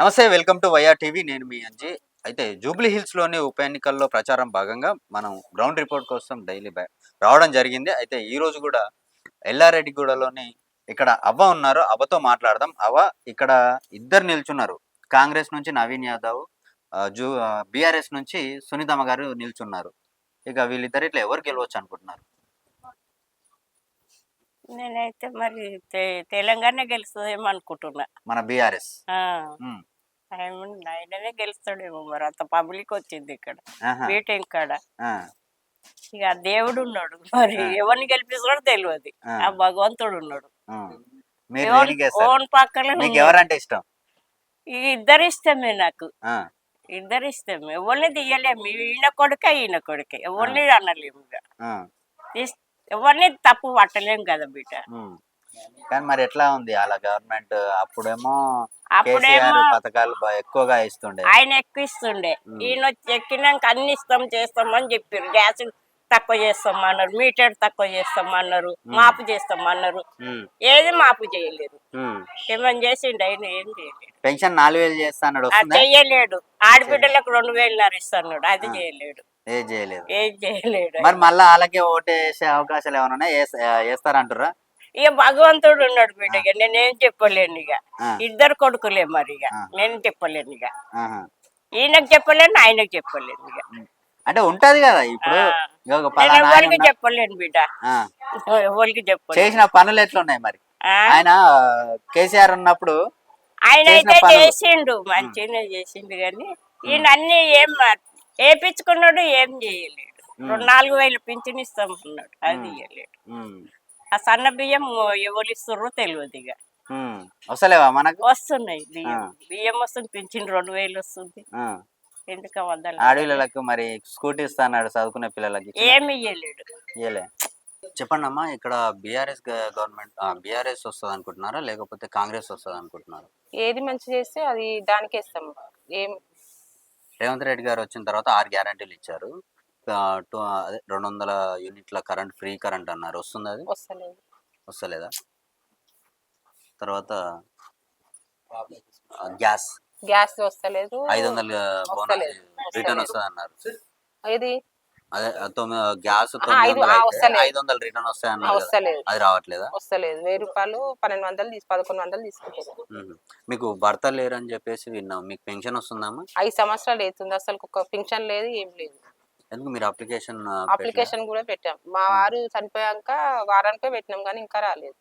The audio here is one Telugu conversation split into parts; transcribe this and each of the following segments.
నమస్తే వెల్కమ్ టు వైఆర్ టీవీ. నేను మీ అంజీ. అయితే జూబ్లీ హిల్స్లోని ఉప ఎన్నికల్లో ప్రచారం భాగంగా మనం గ్రౌండ్ రిపోర్ట్ కోసం డైలీ రావడం జరిగింది. అయితే ఈ రోజు కూడా ఎల్లారెడ్డిగూడలోని ఇక్కడ అవ్వ ఉన్నారు. అవ్వతో మాట్లాడదాం. అవ్వ ఇక్కడ ఇద్దరు నిల్చున్నారు. కాంగ్రెస్ నుంచి నవీన్ యాదవ్ జూ బీఆర్ఎస్ నుంచి సునీతమ్మ గారు నిల్చున్నారు. ఇక వీళ్ళిద్దరు ఇట్లా ఎవరు గెలవచ్చు అనుకుంటున్నారు? నేనైతే మరి తెలంగాణ గెలుస్తుందేమో అనుకుంటున్నా. మన బీఆర్ఎస్. ఆయన ఆయననే గెలుస్తాడేమో మరి. అంత పబ్లిక్ వచ్చింది ఇక్కడ. మీటింగ్ కాడ. ఇక దేవుడు ఉన్నాడు. మరి. ఎవరిని గెలిపిస్తాడో తెలియదు. ఆ. భగవంతుడు ఉన్నాడు. ఓన్- పక్కన ఎవరంటే ఇష్టం? ఈ ఇద్దరు ఇష్టమే నాకు. ఇద్దరు ఇష్టమే. ఎవరిని తీయలేము ఈయన కొడుక ఈయన కొడుకే. ఎవరిని అనలేము ఎవరిని తప్పు పట్టలేము కదా బిడ్డ. కానీ మరి ఎట్లా ఉంది? అలా గవర్నమెంట్ అప్పుడేమో అప్పుడేమో పథకాలు ఎక్కువగా ఇస్తుండే. ఆయన ఎక్కువ ఇస్తుండే. ఈయన ఎక్కినాక అన్ని ఇస్తాం చేస్తాం అని చెప్పారు గ్యాస్ తక్కువ చేస్తామన్నారు మీటర్ తక్కువ చేస్తామన్నారు మాపు చేస్తామన్నారు. ఏది మాపు చేయలేదు. ఏమని చేసిండు ఆయన? ఏం చేయలేడు పెన్షన్ నాలుగు వేలు చేస్తా అన్నాడు అది వస్తుందా? చెయ్యలేడు ఆడబిడ్డలకు రెండు వేలున్నర ఇస్తున్నాడు. అది చేయలేడు. ఏ చేయలేదు. ఏం చేయలేడు మరి మళ్ళీ వాళ్ళకే ఓటు వేసే అవకాశాలు ఏమైనా ఉన్నాయి? వేస్- వేస్తారంటారా ఇక భగవంతుడు ఉన్నాడు బిడ్డగా నేనేం చెప్పలేను ఇక. ఇద్దరు కొడుకులే మరి ఇక. నేను చెప్పలేను ఇక. ఈయనకు చెప్పలేను ఆయనకు చెప్పలేను ఇక. అంటే ఉంటది కదా ఇప్పుడు. ఎవరికి చెప్పలేను బిడ్డ. ఎవరికి చెప్పలేను. చేసిన పనులు ఎట్లున్నాయి మరి? ఆయన కేసీఆర్ ఉన్నప్పుడు ఆయన అయితే. చేసిండు మంచిగానే చేసిండు కానీ ఈయన అన్ని ఏం ఏపించుకున్నాడు ఏం చేయలేడు. రెండు నాలుగు వేలు పింఛన్ ఇస్తామన్నాడు అది ఉమ్, ఆ సన్న బియ్యం ఎవరు ఇస్తుర్రో తెలియదు ఇక. వస్తలేవా మనకు? వస్తున్నాయి బియ్యం. బియ్యం వస్తుంది పింఛన్ రెండు వేలు వస్తుంది. ఆ. ఎందుకు వద్దాలి ఆడపిల్లలకు మరి స్కూటీ ఇస్తా అన్నాడు చదువుకునే పిల్లలకి ఏమి ఇయ్యలేడు. ఇయ్యలే. చెప్పండి అమ్మా ఇక్కడ బీఆర్ఎస్ గవర్నమెంట్ బీఆర్ఎస్ వస్తుంది అనుకుంటున్నారా లేకపోతే కాంగ్రెస్ వస్తుంది అనుకుంటున్నారా ఏది మంచి చేస్తే అది దానికే ఇస్తాం. ఏం? రేవంత్ రెడ్డి గారు వచ్చిన తర్వాత ఆరు గ్యారంటీలు ఇచ్చారు. రెండు వందల యూనిట్ల కరెంట్ ఫ్రీ కరెంట్ అన్నారు. వస్తుంది అది? వస్తలేదు. వస్తలేదా? తర్వాత గ్యాస్. గ్యాస్ వస్తలేదు. ఐదు వందల. రిటర్న్. వస్తుంది అన్నారు ఏది? అదే గ్యాస్ ఐదు- వందలు రిటర్న్ వస్తాయి అన్నారు అది రావట్లేదా? వస్తలేదు. వెయ్యి రూపాయలు పన్నెండు వందలు తీసి పదకొండు వందలు తీసుకుంటారు. మీకు భర్త లేరని చెప్పేసి విన్నాం. మీకు పెన్షన్ వస్తుందమ్మా? ఐదు సంవత్సరాలు అవుతుంది. అసలు ఒక పింఛన్ లేదు ఏం లేదు. ఎందుకు మీరు అప్లికేషన్ అప్లికేషన్ కూడా పెట్టాం. మా వారు చనిపోయాక వారానికే పెట్టినాం కానీ ఇంకా రాలేదు.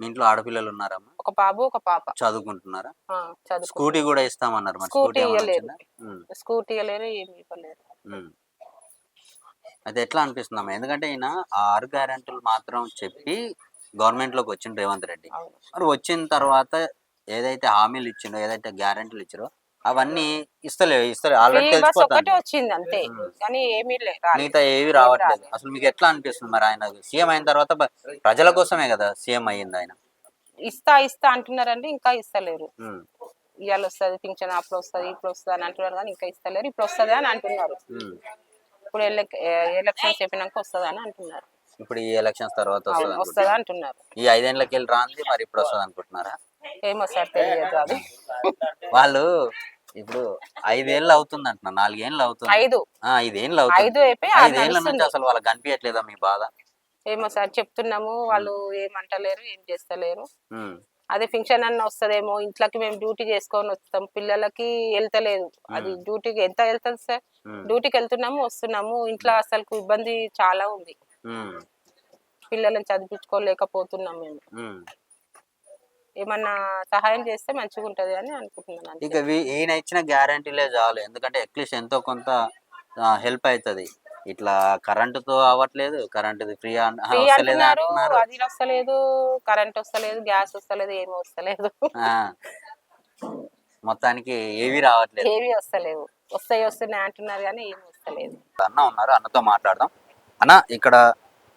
మీ ఇంట్లో ఆడపిల్లలు ఉన్నారమ్మా? ఒక బాబు ఒక పాప. చదువుకుంటున్నారా? స్కూటీ కూడా ఇస్తామన్నారు మరి స్కూటీ ఇవ్వలేదు. స్కూటీ ఇవ్వలేరు ఏమి ఇవ్వలేరు మ్మ్. అయితే ఎట్లా అనిపిస్తుందమ్మా? ఎందుకంటే ఈయన ఆరు గ్యారెంటీలు మాత్రం చెప్పి గవర్నమెంట్లోకి వచ్చిండు రేవంత్ రెడ్డి. మరి వచ్చిన తర్వాత ఏదైతే హామీలు ఇచ్చిండో ఏదైతే గ్యారెంటీలు ఇచ్చారో అవన్నీ ఇస్తలేవు ఇస్తలే ఆల్రెడీ ఒకటే తెలిసిపోతాను వచ్చింది అంతే. కానీ ఏమీ లేదు. మిగతా ఏవి రావట్లేదు. అసలు మీకు ఎట్లా అనిపిస్తుంది మరి ఆయన? సీఎం అయిన తర్వాత ప్రజల కోసమే కదా సీఎం అయ్యింది ఆయన. ఇస్తా ఇస్తా అంటున్నారంటే ఇంకా ఇస్తలేరు. ఉమ్, ఇవాళ వస్తుంది పింఛన్ అప్పుడు వస్తుంది ఇప్పుడు వస్తుంది అని అంటున్నారు కానీ ఇంకా ఇస్తలేరు. ఇప్పుడు వస్తుంది అని అంటున్నారు. ఉమ్. ఇప్పుడు ఎలక్- ఎలక్షన్స్ చెప్పినాక వస్తుంది అని అంటున్నారు. ఇప్పుడు ఈ ఎలక్షన్స్ తర్వాత వస్తుంది అవును, వస్తుంది అంటున్నారు. ఈ ఐదేళ్ళకి వెళ్ళి రాంది మరి ఇప్పుడు వస్తుంది అనుకుంటున్నారా? ఏమో సార్ తెలియదు అది. వాళ్ళు ఇప్పుడు ఐదేళ్ళు అవుతుంది అంటున్నా నాలుగేళ్ళు అవుతుంది. ఐదు. ఆ, ఐదేళ్ళు అవుతుంది. ఐదు అయిపోయి ఆరు ఐదేళ్ళ నుంచి నడుస్తుంది. అసలు వాళ్ళకి కనిపించట్లేదా మీ బాధ? ఏమో సార్ చెప్తున్నాము వాళ్ళు ఏమంటలేరు ఏం చేస్తలేరు. ఉమ్, అదే ఫంక్షన్ అన్న వస్తదేమో ఇంట్లోకి మేము డ్యూటీ చేసుకొని వస్తాం పిల్లలకి వెళ్తలేదు. అది డ్యూటీకి ఎంత వెళ్తుంది సార్? ఉమ్, డ్యూటీకి వెళ్తున్నాము వస్తున్నాము ఇంట్లో అసలు ఇబ్బంది చాలా ఉంది. ఉమ్, పిల్లలను చదివించుకోలేకపోతున్నాం మేము. ఉమ్. ఏమన్నా సహాయం చేస్తే మంచిగా ఉంటది అని అనుకుంటున్నాను. ఇక ఈయన ఇచ్చిన గ్యారంటీలే చాలు. ఎందుకంటే అట్లీస్ట్ ఎంతో కొంత హెల్ప్ అవుతుంది ఇట్లా కరెంటుతో అవ్వట్లేదు. కరెంటు ఫ్రీ అంటున్నారు. అది వస్తలేదు కరెంట్ వస్తలేదు గ్యాస్ వస్తలేదు ఏమి వస్తలేదు. ఆ. మొత్తానికి ఏవి రావట్లేదు. ఏవి వస్తలేవు. వస్తాయి వస్తున్నాయి అంటున్నారు కానీ ఏమి వస్తలేదు. అన్న ఉన్నారు. అన్నతో మాట్లాడదాం. అన్న ఇక్కడ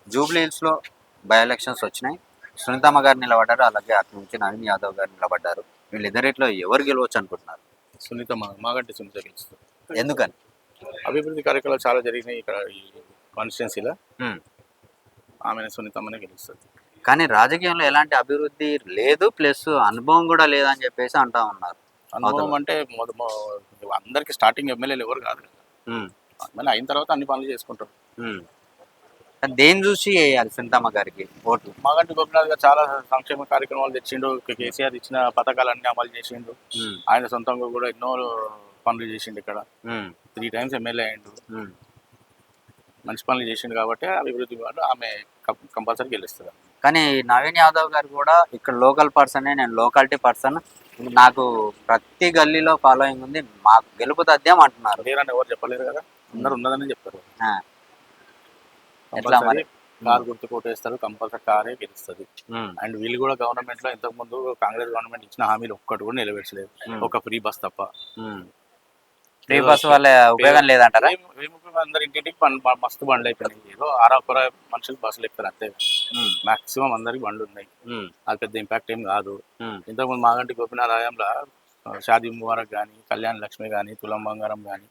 జూబ్లీ హిల్స్లో బై ఎలక్షన్స్ వచ్చినాయి. సునీతమ్మ గారు నిలబడ్డారు అలాగే అటు నుంచి నవీన్ యాదవ్ గారు నిలబడ్డారు. వీళ్ళిద్దరిట్లో ఎవరు గెలవచ్చు అనుకుంటున్నారు సునీత మా మాగంటి సునీత గెలుస్తుంది. ఎందుకని? అభివృద్ధి కార్యక్రమాలు చాలా జరిగినాయి ఇక్కడ ఈ కాన్స్టిట్యున్సీలో. ఆమె సునీతమ్మనే గెలుస్తుంది. కానీ రాజకీయంలో ఎలాంటి అభివృద్ధి లేదు ప్లస్ అనుభవం కూడా లేదని చెప్పేసి అంటా ఉన్నారు. అనుభవం అంటే అందరికి స్టార్టింగ్ ఎమ్మెల్యేలు ఎవరు కాదు మళ్ళీ అయిన తర్వాత అన్ని పనులు చేసుకుంటారు. దేని చూసి వేయాలి సునీతమ్మ గారికి ఓటు? మాగంటి గోపినాథ్ గారు చాలా సంక్షేమ కార్యక్రమాలు తెచ్చిండు. కేసీఆర్ ఇచ్చిన పథకాలన్నీ అమలు చేసిండు. ఆయన సొంతంగా కూడా ఎన్నో పనులు చేసిండు ఇక్కడ. త్రీ టైమ్స్ ఎమ్మెల్యే అయ్యిండు. ఉమ్. మంచి పనులు చేసిండు కాబట్టి అభివృద్ధి వాళ్ళు ఆమె కంపల్సరీ గెలుస్తుంది. కానీ నవీన్ యాదవ్ గారు కూడా ఇక్కడ లోకల్ పర్సనే నేను లోకాలిటీ పర్సన్. నాకు ప్రతి గల్లీలో ఫాలోయింగ్ ఉంది. మాకు గెలుపు తథ్యం అంటున్నారు. ఎవరు చెప్పలేరు కదా? అందరు ఉన్నదని చెప్తారు. కారు గుర్తు కొట్టేస్తారు కంపల్సరీ కారే గెలుస్తుంది. అండ్ వీళ్ళు కూడా గవర్నమెంట్లో ఇంతకు ముందు కాంగ్రెస్ గవర్నమెంట్ ఇచ్చిన హామీలు ఒక్కటి కూడా నెరవేర్చలేదు. Hmm. ఒక ఫ్రీ బస్ తప్ప. ఫ్రీ బస్ వల్ల ఉపయోగం లేదంటారా? అందరు ఇంటింటికి మస్తు బండ్లు అయిపోయినాయి. ఏదో ఆరాకుర మనుషులు బస్సులు ఎక్కుతారు అంతే. మాక్సిమం అందరికి బండ్లు ఉన్నాయి. అది పెద్ద ఇంపాక్ట్ ఏం కాదు. ఇంతకుముందు మాగంటి గోపినాథ్ హయాంలో ఆ, షాదీ ముబారక్ కానీ కళ్యాణ్ లక్ష్మి కానీ తులం బంగారం కానీ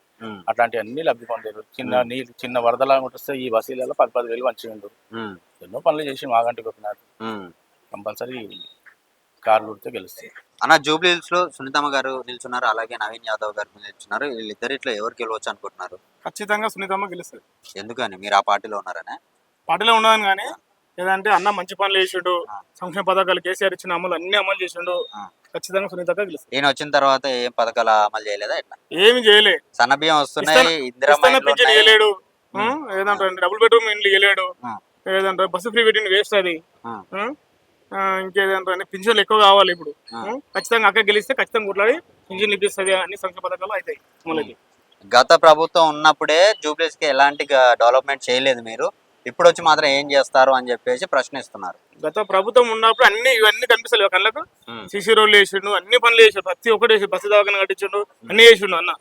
అట్లాంటివి అన్ని లబ్ధి పొందారు. చిన్న నీళ్ళు చిన్న వరదలా వస్తే ఈ బస్సులలో పది పది వేలు మంచిగా ఉమ్, ఎన్నో పనులు చేసి మాగంటి ఉమ్. కంపల్సరీ కారు గుర్తే గెలుస్తాయి. అన్న జూబ్లీ హిల్స్లో సునీతమ్మ గారు నిల్చున్నారు అలాగే నవీన్ యాదవ్ గారు నిల్చున్నారు. వీళ్ళిద్దరిట్లో ఎవరు గెలవచ్చు అనుకుంటున్నారు? ఖచ్చితంగా సునీతమ్మ గెలుస్తుంది. ఎందుకని? మీరు ఆ పార్టీలో ఉన్నారనే? పార్టీలో ఉండదని కానీ ఏదంటే అన్న మంచి పనులు చేసిండు. సంక్షేమ పథకాలు కేసీఆర్ ఇచ్చిన అమలు అన్ని అమలు చేసిండు. ఖచ్చితంగా సునీతక్క గెలుస్తుంది ఈయన వచ్చిన తర్వాత ఏం పథకాలు అమలు చేయలేదా ఇట్లా? ఏమి చేయలే. సన్న బియ్యం వస్తున్నాయి పింఛన్ ఇవ్వలేడు ఏదంటే డబుల్ బెడ్రూమ్ ఇండ్లు ఇవ్వలేడు ఆ. ఏదంటే బస్సు ఫ్రీ పెట్టింది వేస్ట్ అది. ఇంకేదంటే పింఛన్లు ఎక్కువ కావాలి ఇప్పుడు? ఖచ్చితంగా అక్క గెలిస్తే ఖచ్చితంగా కొట్లాడి పింఛన్లు ఇప్పిస్తుంది అన్ని సంక్షేమ పథకాలు అవుతాయి. గత ప్రభుత్వం ఉన్నప్పుడే జూబ్లీస్కి ఎలాంటి డెవలప్మెంట్ చేయలేదు మీరు. ఇప్పుడు వచ్చి మాత్రం ఏం చేస్తారు అని చెప్పేసి ప్రశ్నిస్తున్నారు. గత ప్రభుత్వం ఉన్నప్పుడు అన్ని ఇవన్నీ కనిపిస్తలేవు. కళ్ళకు. సీసీ రోడ్లు వేసిండు అన్ని పనులు చేసిండు. ప్రతి ఒక్కటి వేసి బస్సు దవాఖాన కట్టించిండు అన్ని చేసిండు అన్న.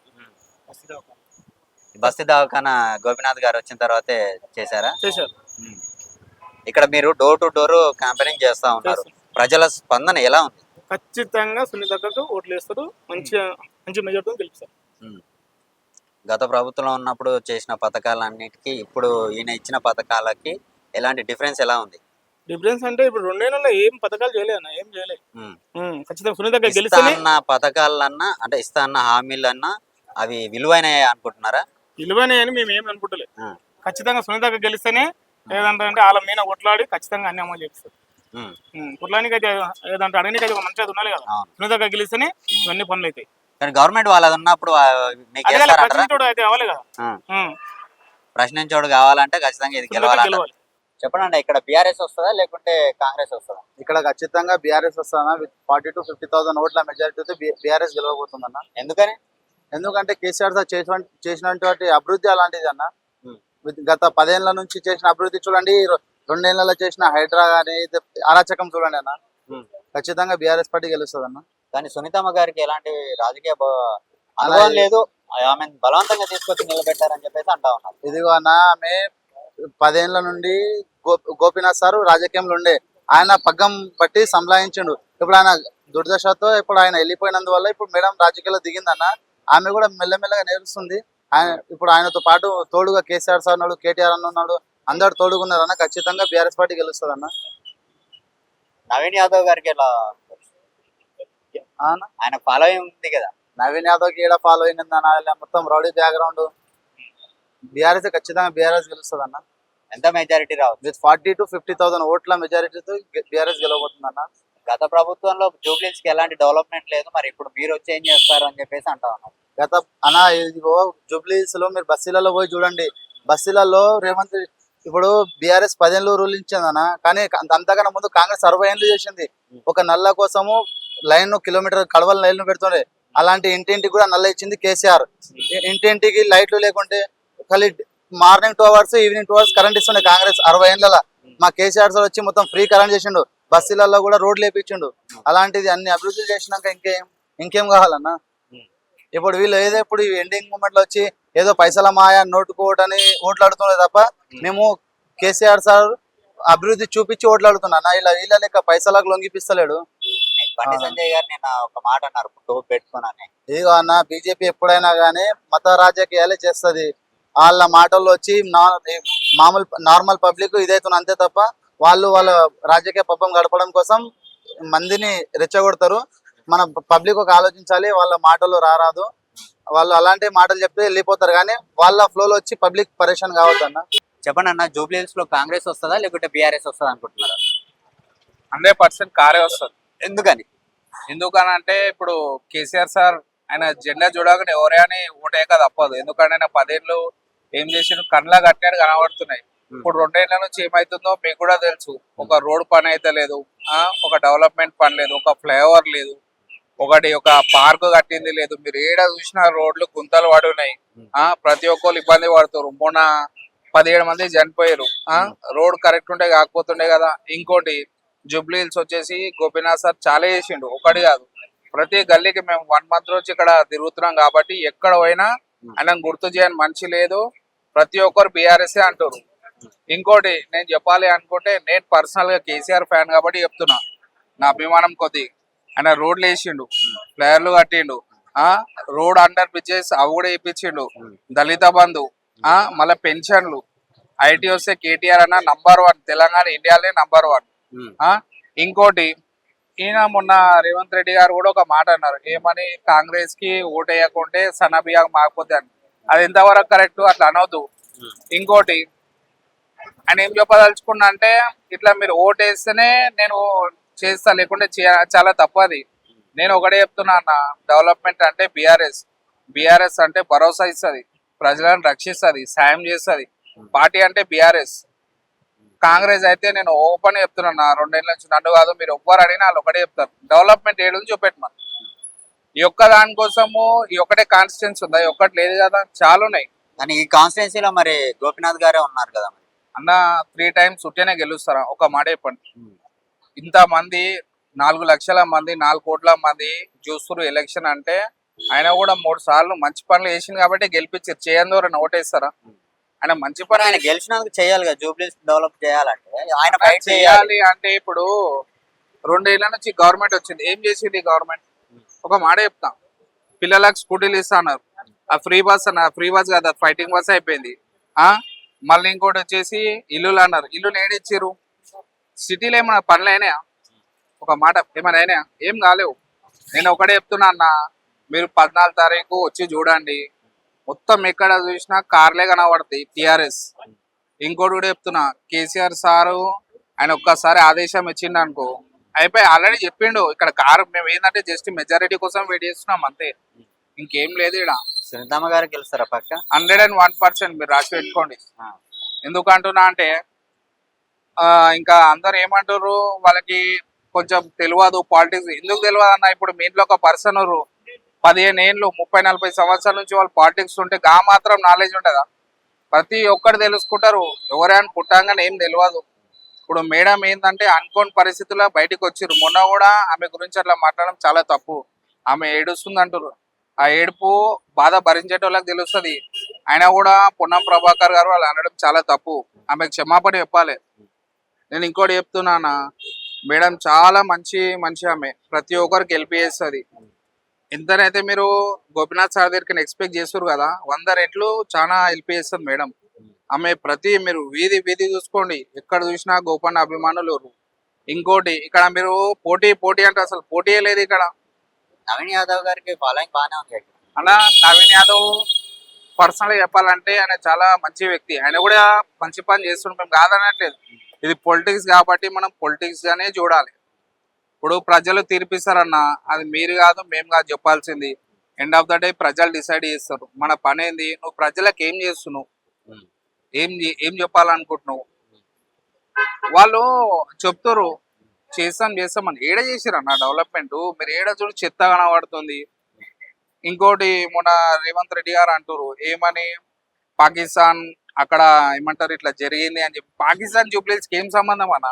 బస్తీ దవాఖానా? గోపినాథ్ గారు వచ్చిన తర్వాతే చేశారా? చేశారు. ఇక్కడ మీరు డోర్ టు డోర్ క్యాంపెయినింగ్ చేస్తా ఉన్నారు. ప్రజల స్పందన ఎలా ఉంది? ఖచ్చితంగా సునీతకు ఓట్లు వేస్తారు. మంచిగా మంచి మెజార్టీతో గెలుస్తారు. గత ప్రభుత్వంలో ఉన్నప్పుడు చేసిన పథకాలన్నిటికీ ఇప్పుడు ఈయన ఇచ్చిన పథకాలకి ఎలాంటి డిఫరెన్స్ ఎలా ఉంది? డిఫరెన్స్ అంటే ఇప్పుడు రెండేళ్ళలో ఏం పథకాలు అన్న ఏం చేయలేదు ఖచ్చితంగా సునీతక్క ఇస్తా గెలిస్తేనే అన్న పథకాలన్నా అంటే ఇస్తా అన్న హామీలన్నా అవి విలువైనవి అనుకుంటున్నారా? విలువనే అని మేము ఏం అనుకుంటలేదు ఉమ్. ఖచ్చితంగా సునీతక్క గెలిస్తేనే ఏదంటే అంటే వాళ్ళ మీద కొట్లాడి ఖచ్చితంగా అన్ని అమలు చేస్తారు ఉమ్. కొట్లానికి అయితే ఏదంటే అడగనికి అయితే ఒక మంచి అది ఉండాలి కదా. అవును. సునీతక్క గెలిస్తేనే ఇవన్నీ పనులు అవుతాయి కానీ గవర్నమెంట్ వాళ్ళది ఉన్నప్పుడు మీకు ప్రశ్నించోడు కావాలంటే ఖచ్చితంగా ఇది గెలవాలంట. గెలవాలి. చెప్పండి ఇక్కడ బీఆర్ఎస్ వస్తుందా లేకుంటే కాంగ్రెస్ వస్తుందా? ఇక్కడ ఖచ్చితంగా బీఆర్ఎస్ వస్తానా with forty to fifty thousand ఓట్ల మెజారిటీతో బీఆర్ఎస్ గెలవబోతుందన్న. ఎందుకని? ఎందుకంటే కేసీఆర్ సార్ చేసిన చేసినటువంటి అభివృద్ధి అలాంటిది అన్న. విత్ గత పదేళ్ళ నుంచి చేసిన అభివృద్ధి చూడండి రెండేళ్ళలో చేసిన హైడ్రా కానీ అరాచకం చూడండి అన్న. ఖచ్చితంగా బీఆర్ఎస్ పార్టీ గెలుస్తుంది అన్న కానీ సునీతమ్మ గారికి ఎలాంటి రాజకీయ అనుభవం లేదు. ఆమె బలవంతంగా తీసుకొచ్చి నిలబెట్టారని చెప్పేసి అంటా ఉన్నారు. ఇదిగో అన్న ఆమె పదేళ్ళ నుండి గోపీనాథ్ సార్ రాజకీయంలో ఉండే. ఆయన పగ్గం పట్టి సంలాయించిండు. ఇప్పుడు ఆయన దుర్దశతో ఇప్పుడు ఆయన వెళ్ళిపోయినందువల్ల ఇప్పుడు మేడం రాజకీయాల్లో దిగిందన్న ఆమె కూడా మెల్లమెల్లగా నేర్చుతుంది ఆయన ఇప్పుడు ఆయనతో పాటు తోడుగా కేసీఆర్ సార్ ఉన్నాడు కేటీఆర్ అన్న ఉన్నాడు. అందరు తోడుగా ఉన్నారన్న. ఖచ్చితంగా బీఆర్ఎస్ పార్టీ గెలుస్తుంది అన్న నవీన్ యాదవ్ గారికి ఎలా అన్న ఆయన ఫాలోయింగ్ ఉంది కదా. నవీన్ యాదవ్కి ఏడా ఫాలో అయిందన్న ఇలా మొత్తం రౌడీ బ్యాక్గ్రౌండ్ బీఆర్ఎస్ ఖచ్చితంగా బీఆర్ఎస్ గెలుస్తుంది అన్న ఎంత మెజారిటీ రావచ్చు? With forty to fifty thousand ఓట్ల మెజారిటీతో బీఆర్ఎస్ గెలవబోతుంది అన్న గత ప్రభుత్వంలో జూబ్లీస్కి ఎలాంటి డెవలప్మెంట్ లేదు. మరి ఇప్పుడు మీరు వచ్చి ఏం చేస్తారు అని చెప్పేసి అంటా గత అన్న ఇదిగో జూబ్లీస్లో మీరు బస్సులలో పోయి చూడండి. బస్సులలో రేవంత్ ఇప్పుడు బీఆర్ఎస్ పదేళ్ళు రూల్ ఇచ్చిందన్న కానీ అంత- అంతకన్నా ముందు కాంగ్రెస్ అరవై ఏళ్ళు చేసింది. ఒక నల్ల కోసము లైన్ కిలోమీటర్ కడవల లైన్ పెడుతుండే. అలాంటి ఇంటింటికి కూడా నల్ల ఇచ్చింది కేసీఆర్. ఇంటింటికి లైట్లు లేకుంటే ఖాళీ morning two hours evening two hours current ఇస్తుండే కాంగ్రెస్ అరవై ఏళ్ళ మా కేసీఆర్ సార్ వచ్చి మొత్తం ఫ్రీ కరెంట్ చేసిండు. బస్సులలో కూడా రోడ్లు వేపించిండు. అలాంటిది అన్ని అభివృద్ధి చేసినాక ఇంకేం ఇంకేం కావాలన్నా? ఇప్పుడు వీళ్ళు ఏదో ఇప్పుడు ఎండింగ్ మూమెంట్లో వచ్చి ఏదో పైసల మాయ నోటుకోవటని ఓట్లాడుతున్నారు తప్ప మేము కేసీఆర్ సార్ అభివృద్ధి చూపించి ఓట్లాడుతున్నా. ఇలా వీళ్ళ లెక్క పైసలకు లొంగిపిస్తలేడు. బండి. సంజయ్ గారు నేను ఒక మాట అన్నారు టోప్ పెట్టుకున్నాను. ఇదిగో అన్న బీజేపీ ఎప్పుడైనా కానీ మత రాజకీయాలే చేస్తది. వాళ్ళ మాటల్లో వచ్చి మామూలు నార్మల్ పబ్లిక్ ఇదైతున్న అంతే తప్ప వాళ్ళు వాళ్ళ రాజకీయ పబ్బం గడపడం కోసం మందిని రెచ్చగొడతారు. మన పబ్లిక్ ఒక ఆలోచించాలి వాళ్ళ మాటలు రారాదు. వాళ్ళు అలాంటి మాటలు చెప్తే వెళ్ళిపోతారు కానీ వాళ్ళ ఫ్లోలో వచ్చి పబ్లిక్ పరేషాన్ కావద్దన్న చెప్పండి అన్న జూబ్లీ హిల్స్లో కాంగ్రెస్ వస్తుందా లేకుంటే బీఆర్ఎస్ వస్తుందా అనుకుంటున్నారా? హండ్రెడ్ పర్సెంట్ కారే వస్తుంది. ఎందుకని? ఎందుకనంటే ఇప్పుడు కేసీఆర్ సార్ ఆయన జెండా చూడగానే ఎవరే అని ఓటేక తప్పదు ఎందుకంటే ఆయన పదేళ్ళు ఏం చేసిండు? కండ్లా కట్టినట్టు కనబడుతున్నాయి. ఇప్పుడు రెండేళ్ళ నుంచి ఏమైతుందో మీకు కూడా తెలుసు. ఒక రోడ్ పని అయితే లేదు ఆ ఒక డెవలప్మెంట్ పని లేదు ఒక ఫ్లైఓవర్ లేదు ఒకటి ఒక పార్క్ కట్టింది లేదు. మీరు ఏడ చూసిన రోడ్లు గుంతలు పడి ఉన్నాయి ఆ ప్రతి ఒక్కరు ఇబ్బంది పడుతారు మొన్న పదిహేడు మంది చనిపోయారు ఆ రోడ్ కరెక్ట్ ఉంటే కాకపోతుండే కదా. ఇంకోటి జూబ్లీ హిల్స్ వచ్చేసి గోపీనాథ్ సార్ చాలా చేసిండు. ఒకటి కాదు. ప్రతి గల్లీకి మేము వన్ మంత్ నుంచి ఇక్కడ తిరుగుతున్నాం కాబట్టి ఎక్కడ పోయినా ఆయన గుర్తు చేయని మనిషి లేదు. ప్రతి ఒక్కరు బీఆర్ఎస్ అంటారు ఇంకోటి నేను చెప్పాలి అనుకుంటే నేను పర్సనల్గా కేసీఆర్ ఫ్యాన్ కాబట్టి చెప్తున్నా. నా అభిమానం కొద్ది. ఆయన రోడ్లు వేసిండు. ఫ్లైర్లు కట్టిండు. ఆ రోడ్ అండర్ బ్రిడ్జెస్ అవి కూడా వేయించిండు దళిత బంధు. ఆ మళ్ళీ పెన్షన్లు. ఐటీ వస్తే కేటీఆర్ అన్న నంబర్ వన్ తెలంగాణ ఇండియాలోనే నంబర్ వన్ ఇంకోటి ఈయన మొన్న రేవంత్ రెడ్డి గారు కూడా ఒక మాట అన్నారు ఏమని కాంగ్రెస్కి ఓటు వేయకుంటే సన్నబియ్య మాకపోతే అని. అది ఎంతవరకు కరెక్ట్? అట్లా అనవద్దు ఇంకోటి ఆయన ఏం చెప్పదలుచుకున్నా అంటే ఇట్లా మీరు ఓటు వేస్తేనే నేను చేస్తా లేకుంటే చాలా తప్పది నేను ఒకటే చెప్తున్నా అన్న డెవలప్మెంట్ అంటే బీఆర్ఎస్. బీఆర్ఎస్ అంటే భరోసా ఇస్తుంది ప్రజలను రక్షిస్తుంది సాయం చేస్తుంది. పార్టీ అంటే బీఆర్ఎస్. కాంగ్రెస్ అయితే నేను ఓపెన్ చెప్తున్నా రెండేళ్ళ నుంచి నన్ను కాదు మీరు ఎవ్వరు అడిగినా వాళ్ళు ఒకటే చెప్తారు. డెవలప్మెంట్ ఏడు చూపెట్టమని ఈ ఒక్క దానికోసము ఈ ఒక్కటే కాన్స్టిట్యున్సీ ఉందా? ఈ ఒక్కటి లేదు కదా చాలా ఉన్నాయి. కానీ ఈ కాన్స్టిట్యున్సీలో మరి గోపినాథ్ గారే ఉన్నారు కదా మరి. అన్న త్రీ టైమ్స్ ఉట్టినే గెలుస్తారా? ఒక మాట చెప్పండి. ఇంత మంది నాలుగు లక్షల మంది నాలుగు కోట్ల మంది చూస్తున్నారు ఎలక్షన్ అంటే ఆయన కూడా మూడు సార్లు మంచి పనులు చేసింది కాబట్టి గెలిపించారు. చేయని ద్వారా ఓటేస్తారా? ఆయన మంచి పని ఆయన గెలిచినందుకు చేయాలి కదా. జూబ్లీ డెవలప్ చేయాలంటే ఆయన ఆయన ఫైట్ చేయాలి. చేయాలి అంటే ఇప్పుడు రెండేళ్ళ నుంచి గవర్నమెంట్ వచ్చింది. ఏం చేసింది గవర్నమెంట్ ఒక మాట చెప్తాం. పిల్లలకు స్కూటీలు ఇస్తున్నారు ఆ ఫ్రీ బస్ అన్న ఫ్రీ బస్ కదా ఫైటింగ్ బస్ అయిపోయింది. ఆ? మళ్ళీ ఇంకోటి వచ్చేసి ఇల్లులు అన్నారు. ఇల్లు నేడిచ్చారు సిటీలో ఏమైనా పనులు అయినాయా? ఒక మాట ఏమైనా అయినాయా? ఏం కాలేవు. నేను ఒకటే చెప్తున్నా అన్న. మీరు పద్నాలుగు తారీఖు వచ్చి చూడండి. మొత్తం ఎక్కడ చూసినా కార్లే కనబడతాయి టిఆర్ఎస్. ఇంకోటి కూడా చెప్తున్నా కేసీఆర్ సారు ఆయన ఒక్కసారి ఆదేశం ఇచ్చిండు అనుకో. అయిపోయి ఆల్రెడీ చెప్పిండు ఇక్కడ కారు మేము ఏంటంటే జస్ట్ మెజారిటీ కోసం వెయిట్ చేస్తున్నాం అంతే. ఇంకేం లేదు ఇక్కడ సునీతమ్మ గారు గెలుస్తారా పక్క? హండ్రెడ్ అండ్ వన్ పర్సెంట్ మీరు రాసి పెట్టుకోండి. ఆ. ఎందుకు అంటున్నా అంటే ఇంకా అందరు ఏమంటారు వాళ్ళకి కొంచెం తెలియదు పాలిటిక్స్ ఎందుకు తెలియదు అన్న ఇప్పుడు మీ ఇంట్లో ఒక పర్సన్ పదిహేను ఏళ్ళు ముప్పై నలభై సంవత్సరాల నుంచి వాళ్ళు పాలిటిక్స్ ఉంటే గా మాత్రం నాలెడ్జ్ ఉంటుందా? ప్రతి ఒక్కరు తెలుసుకుంటారు ఎవరైనా పుట్టంగానే ఏం తెలియదు ఇప్పుడు మేడం ఏంటంటే అనుకోని పరిస్థితుల్లో బయటకు వచ్చిర్రు. మొన్న కూడా ఆమె గురించి అట్లా మాట్లాడడం చాలా తప్పు. ఆమె ఏడుస్తుంది అంటారు ఆ ఏడుపు బాధ భరించేటోళ్ళకి తెలుస్తుంది. ఆయన కూడా పొన్నం ప్రభాకర్ గారు వాళ్ళు అనడం చాలా తప్పు. ఆమెకు క్షమాపణ చెప్పాలి. నేను ఇంకోటి చెప్తున్నానా మేడం చాలా మంచి మంచి ఆమె. ప్రతి ఒక్కరికి హెల్ప్ చేస్తుంది. ఎంతనైతే మీరు గోపినాథ్ సార్ దగ్గరికి ఎక్స్పెక్ట్ చేస్తారు కదా వంద రెట్లు చాలా హెల్ప్ చేస్తుంది మేడం. ఆమె ప్రతి మీరు వీధి వీధి చూసుకోండి. ఎక్కడ చూసినా గోపన్న అభిమానులు. ఇంకోటి ఇక్కడ మీరు పోటీ పోటీ అంటే అసలు పోటీయే లేదు ఇక్కడ. నవీన్ యాదవ్ గారికి ఫాలోయింగ్ బాగానే ఉంది. అన్న నవీన్ యాదవ్ పర్సనల్ చెప్పాలంటే ఆయన చాలా మంచి వ్యక్తి. ఆయన కూడా మంచి పని చేస్తుండే. మేము కాదనట్లేదు. ఇది పొలిటిక్స్ కాబట్టి మనం పొలిటిక్స్ గానే చూడాలి. ఇప్పుడు ప్రజలు తీర్పిస్తారన్న అది మీరు కాదు మేము కాదు చెప్పాల్సింది. ఎండ్ ఆఫ్ ద డే ప్రజలు డిసైడ్ చేస్తారు. మన పని ఏంది? నువ్వు ప్రజలకు ఏం చేస్తున్నావు? ఏం ఏం చెప్పాలనుకుంటున్నావు? వాళ్ళు చెప్తారు చేస్తాం చేస్తామని ఏడ చేసిరన్న డెవలప్మెంట్ మీరు ఏడ చూడు చెత్త కనబడుతుంది. ఇంకోటి మొన్న రేవంత్ రెడ్డి గారు అంటారు ఏమని? పాకిస్తాన్ అక్కడ ఏమంటారు ఇట్లా జరిగింది అని చెప్పి. పాకిస్తాన్ జూబ్లీస్కి ఏం సంబంధం అన్న.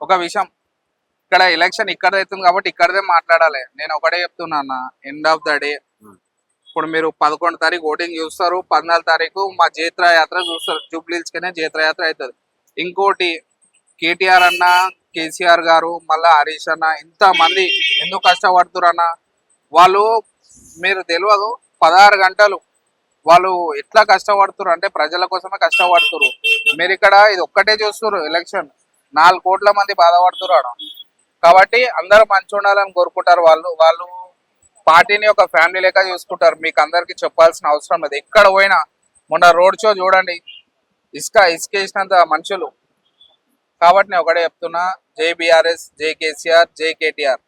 ఒక విషయం ఇక్కడ ఎలక్షన్ ఇక్కడ అవుతుంది కాబట్టి ఇక్కడదే మాట్లాడాలి. నేను ఒకటే చెప్తున్నా అన్న ఎండ్ ఆఫ్ ద డే. ఇప్పుడు మీరు పదకొండు తారీఖు ఓటింగ్ చూస్తారు పద్నాలుగు తారీఖు మా జైత్ర యాత్ర చూస్తారు జూబ్లీస్ కనే జైత్ర యాత్ర అవుతుంది. ఇంకోటి కేటీఆర్ అన్న కేసీఆర్ గారు మళ్ళా హరీష్ అన్న ఇంత మంది ఎందుకు కష్టపడుతున్నారు అన్న? వాళ్ళు మీరు తెలియదు పదహారు గంటలు వాళ్ళు ఎట్లా కష్టపడుతున్నారు అంటే ప్రజల కోసమే కష్టపడుతున్నారు మీరు ఇక్కడ ఇది ఒక్కటే చూస్తున్నారు ఎలక్షన్ నాలుగు కోట్ల మంది బాధపడుతున్నారు కాబట్టి అందరూ మంచి ఉండాలని కోరుకుంటారు. వాళ్ళు వాళ్ళు పార్టీని ఒక ఫ్యామిలీ లెక్క చూసుకుంటారు. మీకు అందరికి చెప్పాల్సిన అవసరం లేదు. ఎక్కడ పోయినా మొన్న రోడ్ షో చూడండి. ఇసుక ఇసుక వేసినంత మనుషులు. కాబట్టి నేను ఒకటే చెప్తున్నా. జై బీఆర్ఎస్ జై కేసీఆర్ జై కేటీఆర్.